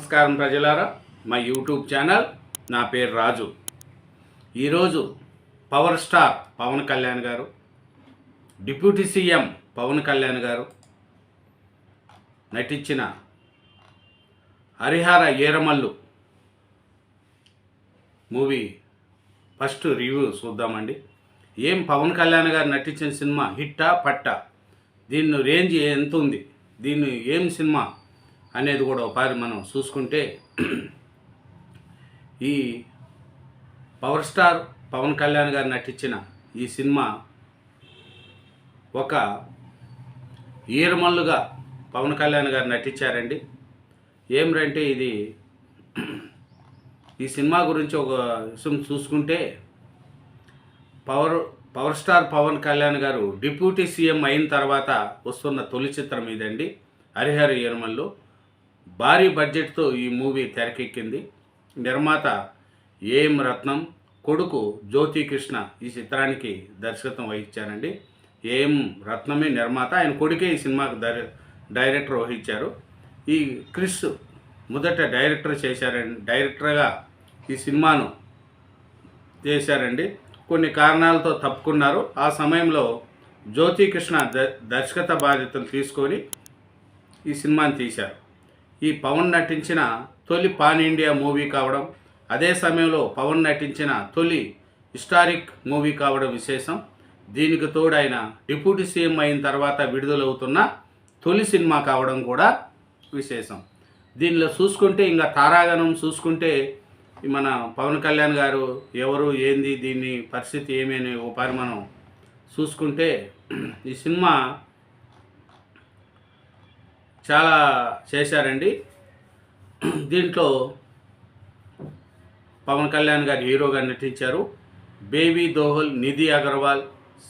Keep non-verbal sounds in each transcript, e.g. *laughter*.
నమస్కారం ప్రజలారా. మా యూట్యూబ్ ఛానల్ నా పేరు రాజు. ఈరోజు పవర్ స్టార్ పవన్ కళ్యాణ్ గారు డిప్యూటీ సీఎం పవన్ కళ్యాణ్ గారు నటించిన Harihara Veeramallu movie first review చూద్దామండి. ఏం పవన్ కళ్యాణ్ గారు నటించిన సినిమా హిట్టా పట్టా? దీని రేంజ్ ఎంత ఉంది? దీన్ని ఏం సినిమా అనేది కూడా ఒకసారి మనం చూసుకుంటే ఈ పవర్ స్టార్ పవన్ కళ్యాణ్ గారు నటించిన ఈ సినిమా ఒక ఈరమల్లుగా పవన్ కళ్యాణ్ గారు నటించారండి. ఏమిటంటే ఇది ఈ సినిమా గురించి ఒక విషయం చూసుకుంటే power power star Pawan Kalyan గారు డిప్యూటీ సీఎం అయిన తర్వాత వస్తున్న తొలి చిత్రం ఇదండి. హరిహర ఈరమల్లు. భారీ బడ్జెట్తో ఈ మూవీ తెరకెక్కింది. నిర్మాత ఏఎం రత్నం కొడుకు జ్యోతి కృష్ణ ఈ చిత్రానికి దర్శకత్వం వహించారండి. ఏఎం రత్నమే నిర్మాత ఆయన కొడుకే ఈ సినిమాకు ద డైరెక్టర్ వహించారు. ఈ క్రిస్ మొదట డైరెక్టర్ చేశారండి డైరెక్టర్గా ఈ సినిమాను చేశారండి. కొన్ని కారణాలతో తప్పుకున్నారు. ఆ సమయంలో జ్యోతి కృష్ణ ద దర్శకత బాధ్యతలు తీసుకొని ఈ సినిమాని తీశారు. ఈ పవన్ నటించిన తొలి పాన్ ఇండియా మూవీ కావడం అదే సమయంలో పవన్ నటించిన తొలి హిస్టారిక్ మూవీ కావడం విశేషం. దీనికి తోడు ఆయన డిప్యూటీ సీఎం అయిన తర్వాత విడుదలవుతున్న తొలి సినిమా కావడం కూడా విశేషం. దీనిలో చూసుకుంటే ఇంకా తారాగణం చూసుకుంటే మన పవన్ కళ్యాణ్ గారు ఎవరు ఏంది దీన్ని పరిస్థితి ఏమి అనే మనం చూసుకుంటే ఈ సినిమా చాలా చేశారండి. దీంట్లో పవన్ కళ్యాణ్ గారు హీరోగా నటించారు. బేబీ దోహల్ నిధి అగర్వాల్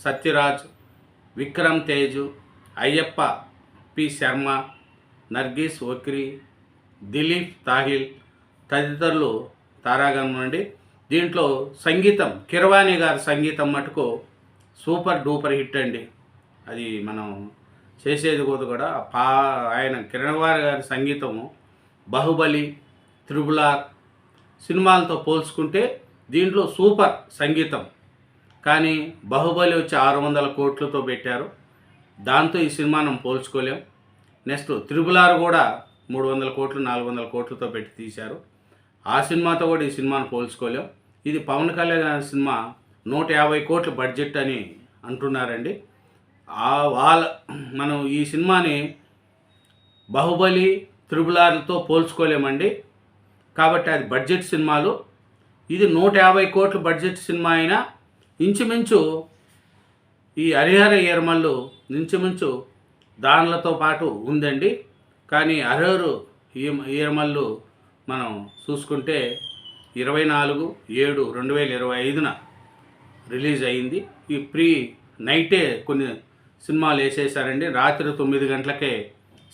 సత్యరాజ్ విక్రమ్ తేజు అయ్యప్ప పి. శర్మ నర్గీస్ వక్రి దిలీప్ తాహిల్ తదితరులు తారాగణం అండి. దీంట్లో సంగీతం కిరవాణి గారి సంగీతం మటుకు సూపర్ డూపర్ హిట్ అండి. అది మనం చేసేది కూడా కూడా పా ఆయన కిరణవారి గారి సంగీతము బాహుబలి త్రిబులార్ సినిమాలతో పోల్చుకుంటే దీంట్లో సూపర్ సంగీతం. కానీ బాహుబలి వచ్చి ఆరు వందల కోట్లతో పెట్టారు. దాంతో ఈ సినిమాను పోల్చుకోలేం. నెక్స్ట్ త్రిబులార్ కూడా మూడు వందల కోట్లు నాలుగు వందల కోట్లతో పెట్టి తీశారు. ఆ సినిమాతో కూడా ఈ సినిమాను పోల్చుకోలేం. ఇది పవన్ కళ్యాణ్ సినిమా నూట యాభై కోట్ల బడ్జెట్ అని అంటున్నారండి. ఆ వాళ్ళ మనం ఈ సినిమాని బాహుబలి త్రిబులార్లతో పోల్చుకోలేమండి. కాబట్టి అది బడ్జెట్ సినిమాలు. ఇది నూట యాభై కోట్ల బడ్జెట్ సినిమా అయినా ఇంచుమించు ఈ హరిహర ఏర్మల్లు ఇంచుమించు దానిలతో పాటు ఉందండి. కానీ అర్హరు ఈ- ఈరమల్లు మనం చూసుకుంటే ఇరవై నాలుగు ఏడు రెండు వేల ఇరవై ఐదున రిలీజ్ అయింది. ఈ ప్రీ నైటే కొన్ని సినిమాలు వేసేసారండి. రాత్రి తొమ్మిది గంటలకే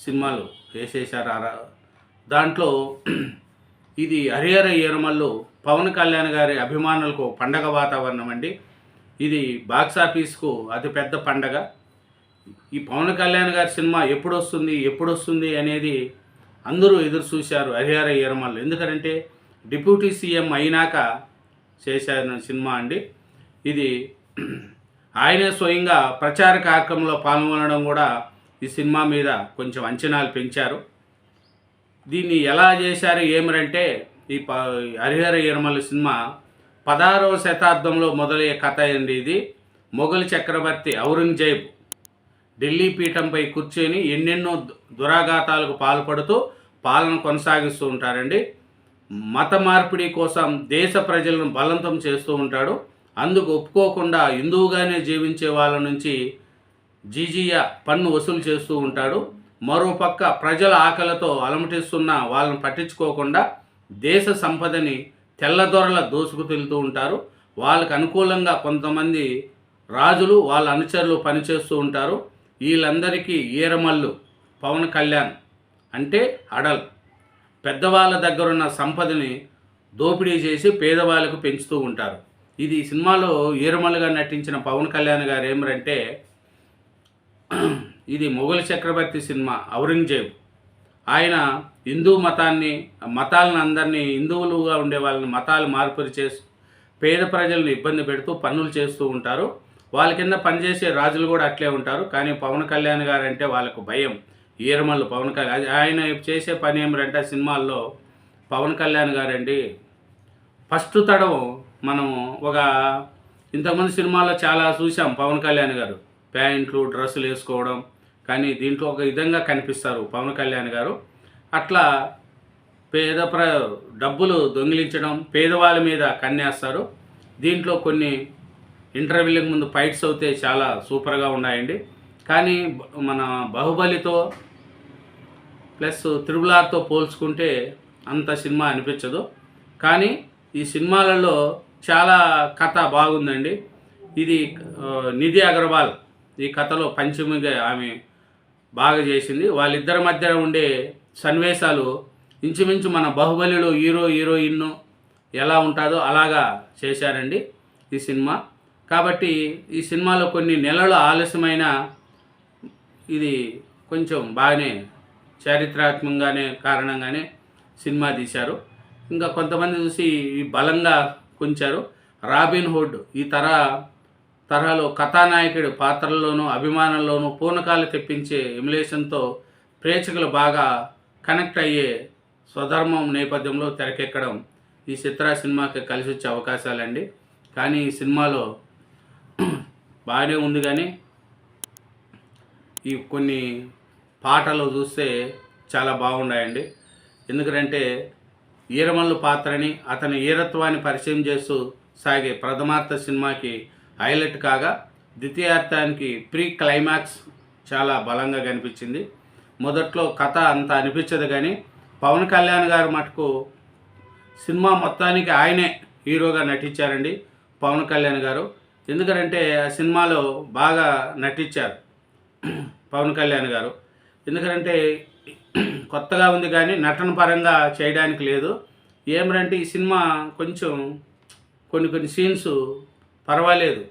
సినిమాలు వేసేసారు ఆ దాంట్లో *clears throat* ఇది హరిహర ఈరమల్లు పవన్ కళ్యాణ్ గారి అభిమానులకు పండగ వాతావరణం అండి. ఇది బాక్స్ ఆఫీస్కు అతిపెద్ద పండగ. ఈ పవన్ కళ్యాణ్ గారి సినిమా ఎప్పుడు వస్తుంది ఎప్పుడు వస్తుంది అనేది అందరూ ఎదురు చూశారు హరిహర ఈరమల్లు ఎందుకంటే డిప్యూటీ సీఎం అయినాక చేశారు సినిమా అండి. ఇది ఆయనే స్వయంగా ప్రచార కార్యక్రమంలో పాల్గొనడం కూడా ఈ సినిమా మీద కొంచెం అంచనాలు పెంచారు. దీన్ని ఎలా చేశారు ఏమిరంటే ఈ ప హరిహర ఇరమల సినిమా పదహారవ శతాబ్దంలో మొదలయ్యే కథ అండి ఇది. మొఘల్ చక్రవర్తి ఔరంగజేబ్ ఢిల్లీ పీఠంపై కూర్చొని ఎన్నెన్నో దు- దురాఘాతాలకు పాల్పడుతూ పాలన కొనసాగిస్తూ ఉంటారండి. మత మార్పిడి కోసం దేశ ప్రజలను బలవంతం చేస్తూ ఉంటాడు. అందుకు ఒప్పుకోకుండా హిందువుగానే జీవించే వాళ్ళ నుంచి జీజీయ పన్ను వసూలు చేస్తూ ఉంటాడు. మరోపక్క ప్రజల ఆకలితో అలమటిస్తున్న వాళ్ళని పట్టించుకోకుండా దేశ సంపదని తెల్లదొరల దోసుకు తెలుతూ ఉంటారు. వాళ్ళకు అనుకూలంగా కొంతమంది రాజులు వాళ్ళ అనుచరులు పనిచేస్తూ ఉంటారు. వీళ్ళందరికీ ఈరమల్లు పవన్ కళ్యాణ్ అంటే అడల్. పెద్దవాళ్ళ దగ్గరున్న సంపదని దోపిడీ చేసి పేదవాళ్ళకు పెంచుతూ ఉంటారు. ఇది సినిమాలో ఈరమల్లుగా నటించిన పవన్ కళ్యాణ్ గారు ఏమరంటే ఇది మొఘల్ చక్రవర్తి సినిమా ఔరంగజేబ్. ఆయన హిందూ మతాన్ని మతాలను అందరినీ హిందువులుగా ఉండే వాళ్ళని మతాలు మార్పులు చేసి పేద ప్రజలను ఇబ్బంది పెడుతూ పనులు చేస్తూ ఉంటారు. వాళ్ళ కింద పనిచేసే రాజులు కూడా అట్లే ఉంటారు. కానీ పవన్ కళ్యాణ్ గారు అంటే వాళ్ళకు భయం. ఈరమల్లు పవన్ కళ్యాణ్ ఆయన చేసే పని ఏమిటంటే సినిమాల్లో పవన్ కళ్యాణ్ గారండి ఫస్ట్ తడవం మనము ఒక ఇంతకుముందు సినిమాల్లో చాలా చూసాం పవన్ కళ్యాణ్ గారు. ప్యాంట్లు డ్రెస్సులు వేసుకోవడం. కానీ దీంట్లో ఒక విధంగా కనిపిస్తారు పవన్ కళ్యాణ్ గారు. అట్లా పేద ప్ర డబ్బులు దొంగిలించడం పేదవాళ్ళ మీద కన్నేస్తారు. దీంట్లో కొన్ని ఇంటర్వ్యూలకు ముందు ఫైట్స్ అయితే చాలా సూపర్గా ఉన్నాయండి. కానీ మన బాహుబలితో ప్లస్ త్రిబులార్తో పోల్చుకుంటే అంత సినిమా అనిపించదు. కానీ ఈ సినిమాలలో చాలా కథ బాగుందండి. ఇది నిధి అగర్వాల్ ఈ కథలో పంచమిగా ఆమె బాగా చేసింది. వాళ్ళిద్దరి మధ్య ఉండే సన్నివేశాలు ఇంచుమించు మన బాహుబలిలో హీరో హీరోయిన్ ఎలా ఉంటుందో అలాగా చేశారండి ఈ సినిమా. కాబట్టి ఈ సినిమాలో కొన్ని నెలలు ఆలస్యమైన ఇది కొంచెం బాగానే చారిత్రాత్మకంగానే కారణంగానే సినిమా తీశారు. ఇంకా కొంతమంది చూసి ఈ బలంగా కొంచారు. రాబిన్ హుడ్ ఈ తర తరహాలో కథానాయకుడి పాత్రల్లోనూ అభిమానంలోనూ పూర్ణకాలు తెప్పించే ఎమ్యులేషన్తో ప్రేక్షకులు బాగా కనెక్ట్ అయ్యే స్వధర్మం నేపథ్యంలో తెరకెక్కడం ఈ చిత్ర సినిమాకి కలిసి వచ్చే అవకాశాలండి. కానీ ఈ సినిమాలో బాగానే ఉంది కానీ ఈ కొన్ని పాటలు చూస్తే చాలా బాగున్నాయండి. ఎందుకంటే ఈరమల్లు పాత్రని అతని ఈరత్వాన్ని పరిచయం చేస్తూ సాగే ప్రథమార్థ సినిమాకి హైలైట్ కాగా ద్వితీయార్థానికి ప్రీ క్లైమాక్స్ చాలా బలంగా కనిపించింది. మొదట్లో కథ అంత అనిపించదు కానీ పవన్ కళ్యాణ్ గారు మటుకు సినిమా మొత్తానికి ఆయనే హీరోగా నటించారండి పవన్ కళ్యాణ్ గారు. ఎందుకంటే ఆ సినిమాలో బాగా నటించారు పవన్ కళ్యాణ్ గారు. ఎందుకంటే కొత్తగా ఉంది కానీ నటన పరంగా చేయడానికి లేదు. ఏమిటంటే ఈ సినిమా కొంచెం కొన్ని కొన్ని సీన్స్ పర్వాలేదు.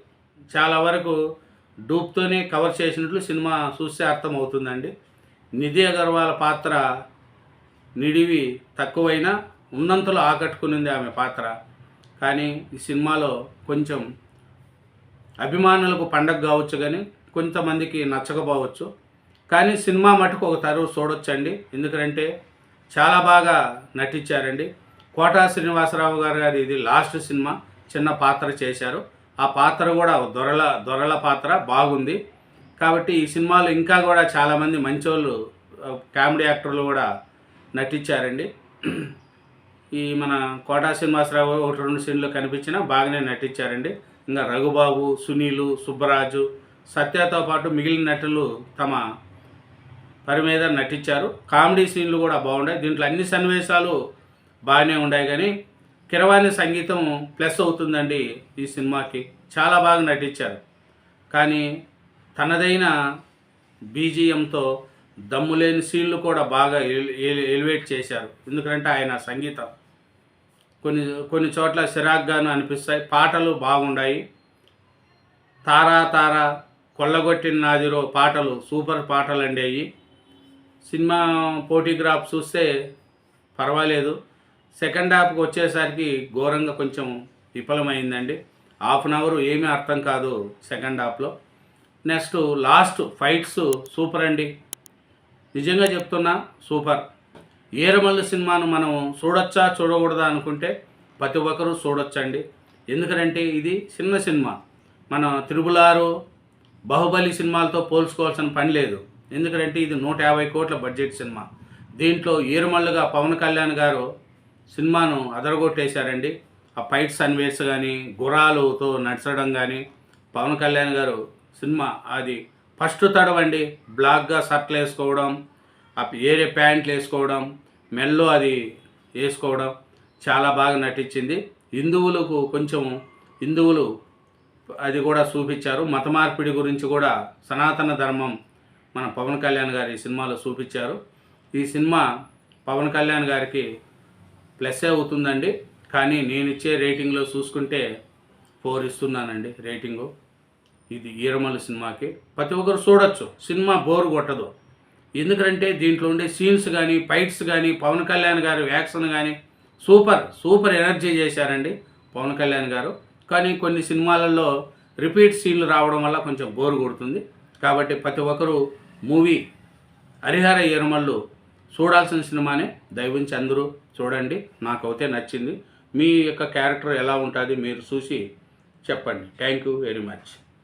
చాలా వరకు డూప్తోనే కవర్ చేసినట్లు సినిమా చూస్తే అర్థమవుతుందండి. నిధి అగర్వాల్ పాత్ర నిడివి తక్కువైనా ఉన్నంతలో ఆకట్టుకునింది ఆమె పాత్ర. కానీ ఈ సినిమాలో కొంచెం అభిమానులకు పండగ కావచ్చు కానీ కొంతమందికి నచ్చకపోవచ్చు. కానీ సినిమా మటుకు ఒక తరువు చూడొచ్చండి. ఎందుకంటే చాలా బాగా నటించారండి. కోటా శ్రీనివాసరావు గారు గారి ఇది లాస్ట్ సినిమా చిన్న పాత్ర చేశారు. ఆ పాత్ర కూడా దొరల దొరల పాత్ర బాగుంది. కాబట్టి ఈ సినిమాలు ఇంకా కూడా చాలామంది మంచోళ్ళు కామెడీ యాక్టర్లు కూడా నటించారండి. ఈ మన కోటా శ్రీనివాసరావు ఒకటి రెండు సీన్లు కనిపించినా బాగానే నటించారండి. ఇంకా రఘుబాబు సునీలు సుబ్బరాజు సత్యతో పాటు మిగిలిన నటులు తమ మీద నటించారు. కామెడీ సీన్లు కూడా బాగున్నాయి. దీంట్లో అన్ని సన్నివేశాలు బాగానే ఉన్నాయి కానీ కిరవాణి సంగీతం ప్లస్ అవుతుందండి ఈ సినిమాకి. చాలా బాగా నటించారు. కానీ తనదైన బీజిఎంతో దమ్ములేని సీన్లు కూడా బాగా ఎలివేట్ చేశారు. ఎందుకంటే ఆయన సంగీతం కొన్ని కొన్ని చోట్ల సిరాగ్గాను అనిపిస్తాయి. పాటలు బాగున్నాయి తారా తారా కొల్లగొట్టిన నాదిరో పాటలు సూపర్ పాటలు అండి అవి సినిమా పోటీగ్రాఫ్ చూస్తే పర్వాలేదు. సెకండ్ హాఫ్కి వచ్చేసరికి ఘోరంగా కొంచెం విఫలమైందండి. హాఫ్ అన్ అవర్ ఏమీ అర్థం కాదు సెకండ్ హాఫ్లో. నెక్స్ట్ లాస్ట్ ఫైట్స్ సూపర్ అండి. నిజంగా చెప్తున్నా సూపర్. ఏరమల్లి సినిమాను మనం చూడొచ్చా చూడకూడదా అనుకుంటే ప్రతి ఒక్కరూ చూడొచ్చండి. ఎందుకంటే ఇది చిన్న సినిమా. మన త్రిబులారు బాహుబలి సినిమాలతో పోల్చుకోవాల్సిన పని లేదు. ఎందుకంటే ఇది నూట యాభై కోట్ల బడ్జెట్ సినిమా. దీంట్లో ఏరుమల్లుగా పవన్ కళ్యాణ్ గారు సినిమాను అదరగొట్టేశారండి. ఆ ఫైట్ సన్వేస్ కానీ గుర్రాలతో నడచడం కానీ పవన్ కళ్యాణ్ గారు సినిమా అది ఫస్ట్ తడవండి. బ్లాక్గా షర్ట్లు వేసుకోవడం ఆ ఏరే ప్యాంట్లు వేసుకోవడం మెల్లో అది వేసుకోవడం చాలా బాగా నటించింది. హిందువులకు కొంచెం హిందువులు అది కూడా చూపించారు. మత మార్పిడి గురించి కూడా సనాతన ధర్మం మన పవన్ కళ్యాణ్ గారి సినిమాలో చూపించారు. ఈ సినిమా పవన్ కళ్యాణ్ గారికి ప్లస్సే అవుతుందండి. కానీ నేను ఇచ్చే రేటింగ్లో చూసుకుంటే ఫోర్ ఇస్తున్నానండి రేటింగు. ఇది ఈరమల్లి సినిమాకి. ప్రతి ఒక్కరు చూడొచ్చు. సినిమా బోర్ కొట్టదు. ఎందుకంటే దీంట్లో ఉండే సీన్స్ కానీ ఫైట్స్ కానీ పవన్ కళ్యాణ్ గారి యాక్షన్ కానీ సూపర్ సూపర్ ఎనర్జీ చేశారండి పవన్ కళ్యాణ్ గారు. కానీ కొన్ని సినిమాలలో రిపీట్ సీన్లు రావడం వల్ల కొంచెం బోర్ కొడుతుంది. కాబట్టి ప్రతి ఒక్కరూ మూవీ హరిహర ఎరుమల్లు చూడాల్సిన సినిమానే దయవుంచి అందరూ చూడండి. నాకైతే నచ్చింది. మీ యొక్క క్యారెక్టర్ ఎలా ఉంటుంది మీరు చూసి చెప్పండి. Thank you very much.